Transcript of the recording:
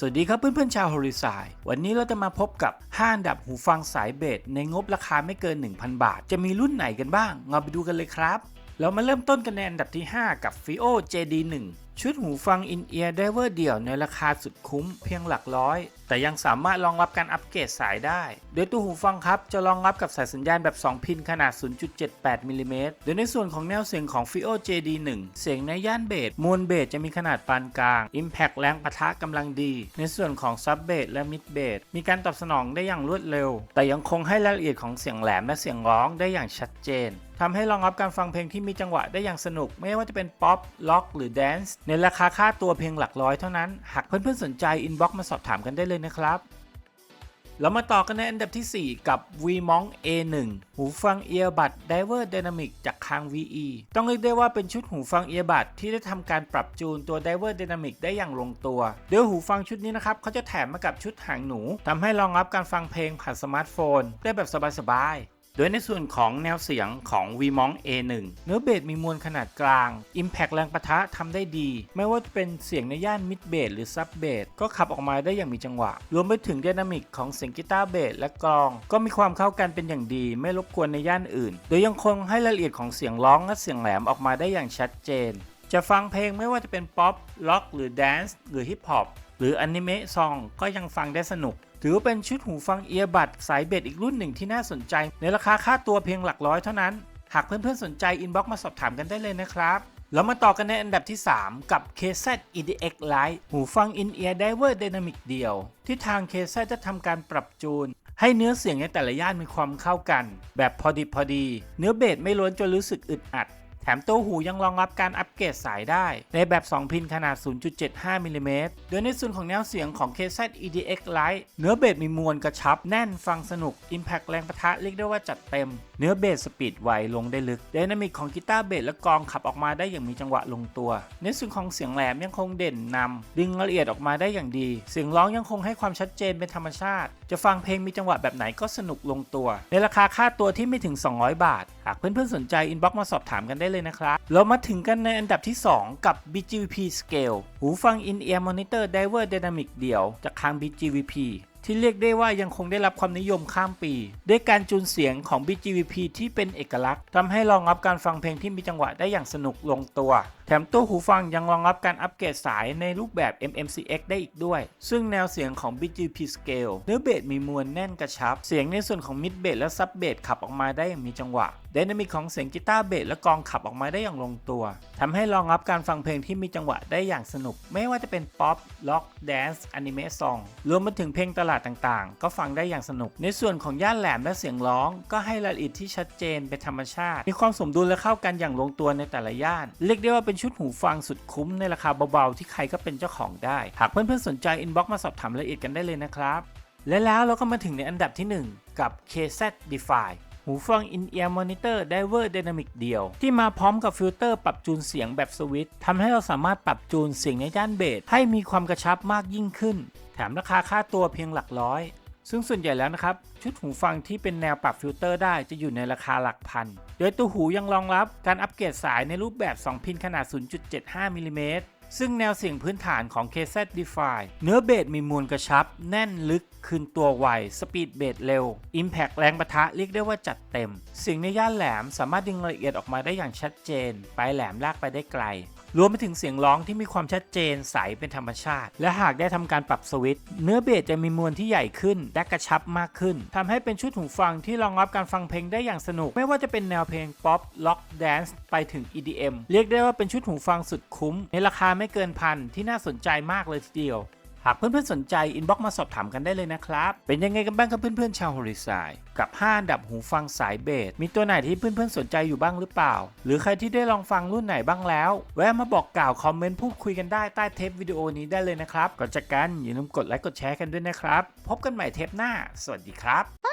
สวัสดีครับเพื่อนๆชาวฮอริซายวันนี้เราจะมาพบกับ 5 อันดับหูฟังสายเบสในงบราคาไม่เกิน 1,000 บาท จะมีรุ่นไหนกันบ้างเราไปดูกันเลยครับ เรามาเริ่มต้นกันในอันดับที่ 5 กับ FIO JD1 ชุดหูฟังอินเอียร์ไดเวอร์เดี่ยวในราคาสุดคุ้มเพียงหลักร้อย แต่ยังสามารถรองรับการอัปเกรดสายได้ โดยตัวหูฟังครับจะรองรับกับสายสัญญาณแบบ 2 พินขนาด 0.78มิลลิเมตรโดยในส่วนของแนวเสียงของ FIO JD1 เสียงในย่านเบสมวลเบสจะมีขนาดปานกลาง Impact แรงปะทะกำลังดี ในส่วนของซับเบสและมิดเบสมีการตอบสนองได้อย่างรวดเร็ว แต่ยังคงให้รายละเอียดของเสียงแหลมและเสียงร้องได้อย่างชัดเจนทำให้รองรับการฟังเพลงที่มีจังหวะได้อย่างสนุก ไม่ว่าจะเป็นป๊อป ล็อก หรือแดนซ์ในราคาค่าตัวเพียงหลักร้อยเท่านั้น หากเพื่อนๆสนใจอินบ็อกมาสอบถามกันได้เลยนะครับเรามาต่อกันในอันดับที่ 4 กับ VMONK A1 หูฟังเอียบัด Diver Dynamic จากคาง VE ต้องเรียกได้ว่าเป็นชุดหูฟังเอียบัดที่ได้ทำการปรับจูนตัว Diver Dynamic ได้อย่างลงตัวโดยหูฟังชุดนี้นะครับเขาจะแถมมากับชุดหางหนูทำให้รองรับการฟังเพลงผ่านสมาร์ทโฟน ได้แบบสบายๆ โดยในส่วนของแนวเสียงของ VMONK A1 เนื้อเบสมีมวลขนาดกลาง Impact แรงปะทะทำได้ดี ไม่ว่าจะเป็นเสียงในย่านมิดเบสหรือซับเบสก็ขับออกมาได้อย่างมีจังหวะ รวมไปถึง d y นามิกของเสียงกีตาร์เบสและกลอง ก็มีความเข้ากันเป็นอย่างดี ไม่รบกวนในย่านอื่น โดยยังคงให้รายละเอียดของเสียงร้องและเสียงแหลมออกมาได้อย่างชัดเจน จะฟังเพลงไม่ว่าจะเป็นป๊อปล็อกหรือแดนซ์หรือฮิปฮอปหรืออนิเมะซองก็ยังฟังได้สนุก ถือว่าเป็นชุดหูฟังเอียบัดสายเบสอีกรุ่นหนึ่งที่น่าสนใจ ในราคาค่าตัวเพียงหลักร้อยเท่านั้น หากเพื่อนๆสนใจอินบ็อกมาสอบถามกันได้เลยนะครับแล้วมาต่อกันในอันดับที่ 3 กับ KZ EDX Lite หูฟัง In-Ear Diver Dynamic เดียว ที่ทาง KZ จะทำการปรับจูน ให้เนื้อเสียงในแต่ละย่านมีความเข้ากัน แบบพอดีพอดี เนื้อเบสไม่ล้วนจนรู้สึกอึดอัด ถมตัวหูยังรองรับการอัปเกรดสายได้ ในแบบ 2 พินขนาด 0.75มิลลิเมตรโดยในส่วนของแนวเสียงของ KZ EDX Lite เนื้อเบสมีมวลกระชับ แน่นฟังสนุก Impact แรงปะทะเรียกได้ว่าจัดเต็ม เนื้อเบสสปีดไวลงได้ลึกไดนามิกของกีตาร์เบสและกองขับออกมาได้อย่างมีจังหวะลงตัวในส่วนของเสียงแหลมยังคงเด่นนำดึงรายละเอียดออกมาได้อย่างดี เสียงร้องยังคงให้ความชัดเจนเป็นธรรมชาติ จะฟังเพลงมีจังหวะแบบไหนก็สนุกลงตัว ในราคาค่าตัวที่ไม่ถึง 200 บาท หากเพื่อนๆสนใจอินบ็อกมาสอบถามกันได้เลยนะครับเรามาถึงกันในอันดับที่ 2 กับ BGVP Scale หูฟัง In-Ear Monitor Diver Dynamic เดี่ยวจากทาง BGVP ที่เรียกได้ว่ายังคงได้รับความนิยมข้ามปี ด้วยการจูนเสียงของ BGVP ที่เป็นเอกลักษณ์ทำให้รองรับการฟังเพลงที่มีจังหวะได้อย่างสนุกลงตัว แถมตัวหูฟังยังรองรับการอัปเกรดสายในรูปแบบ MMCX ได้อีกด้วย ซึ่งแนวเสียงของ BGP Scale เนื้อเบสมีมวลแน่นกระชับ เสียงในส่วนของมิดเบสและซับเบสขับออกมาได้อย่างมีจังหวะดนามิกของเสียงกีตาร์เบสและกองขับออกมาได้อย่างลงตัวทำให้รองรับการฟังเพลงที่มีจังหวะได้อย่างสนุก ไม่ว่าจะเป็นป๊อป ล็อก แดนซ์ อนิเมะซอง รวมไปถึงเพลงตลาดต่างๆ ก็ฟังได้อย่างสนุก ในส่วนของย่านแหลมและเสียงร้อง ก็ให้รายละเอียดที่ชัดเจนเป็นธรรมชาติ มีความสมดุลและเข้ากันอย่างลงตัวในแต่ละย่าน เรียกได้ว่าเป็นชุดหูฟังสุดคุ้มในราคาเบาๆ ที่ใครก็เป็นเจ้าของได้ หากเพื่อนๆสนใจอินบ็อกมาสอบถามรายละเอียดกันได้เลยนะครับ และแล้วเราก็มาถึงในอันดับที่ 1 กับ KZ Defy หูฟัง In-Ear Monitor Diver Dynamic เดียว ที่มาพร้อมกับฟิลเตอร์ปรับจูนเสียงแบบสวิตช์ทำให้เราสามารถปรับจูนเสียงในย่านเบสให้มีความกระชับมากยิ่งขึ้น แถมราคาค่าตัวเพียงหลักร้อย ซึ่งส่วนใหญ่แล้วนะครับ ชุดหูฟังที่เป็นแนวปรับฟิลเตอร์ได้จะอยู่ในราคาหลักพัน โดยตัวหูยังรองรับการอัปเกรดสายในรูปแบบ 2 พินขนาด 0.75มิลลิเมตรซึ่งแนวเสียงพื้นฐานของ KZ Defy เนื้อเบสมีมวลกระชับ แน่นลึกคืนตัวไว สปีดเบสเร็ว Impact แรงปะทะเรียกได้ว่าจัดเต็ม เสียงในย่านแหลมสามารถดึงรายละเอียดออกมาได้อย่างชัดเจน ปลายแหลมลากไปได้ไกลรวมไปถึงเสียงร้องที่มีความชัดเจนใสเป็นธรรมชาติ และหากได้ทำการปรับสวิตช์เนื้อเบสจะมีมวลที่ใหญ่ขึ้นและกระชับมากขึ้นทำให้เป็นชุดหูฟังที่รองรับการฟังเพลงได้อย่างสนุก ไม่ว่าจะเป็นแนวเพลงป๊อปล็อกแดนซ์ไปถึง EDM เรียกได้ว่าเป็นชุดหูฟังสุดคุ้ม ในราคาไม่เกินพันที่น่าสนใจมากเลยทีเดียว หากเพื่อนๆสนใจอินบ็อกมาสอบถามกันได้เลยนะครับ เป็นยังไงกันบ้างครับเพื่อนๆชาวฮอริซายกับ 5 อันดับหูฟังสายเบสมีตัวไหนที่เพื่อนๆสนใจอยู่บ้างหรือเปล่า หรือใครที่ได้ลองฟังรุ่นไหนบ้างแล้ว แวะมาบอกกล่าวคอมเมนต์พูดคุยกันได้ใต้เทปวิดีโอนี้ได้เลยนะครับก่อนจากกันอย่าลืมกดไลค์กดแชร์กันด้วยนะครับ พบกันใหม่เทปหน้า สวัสดีครับ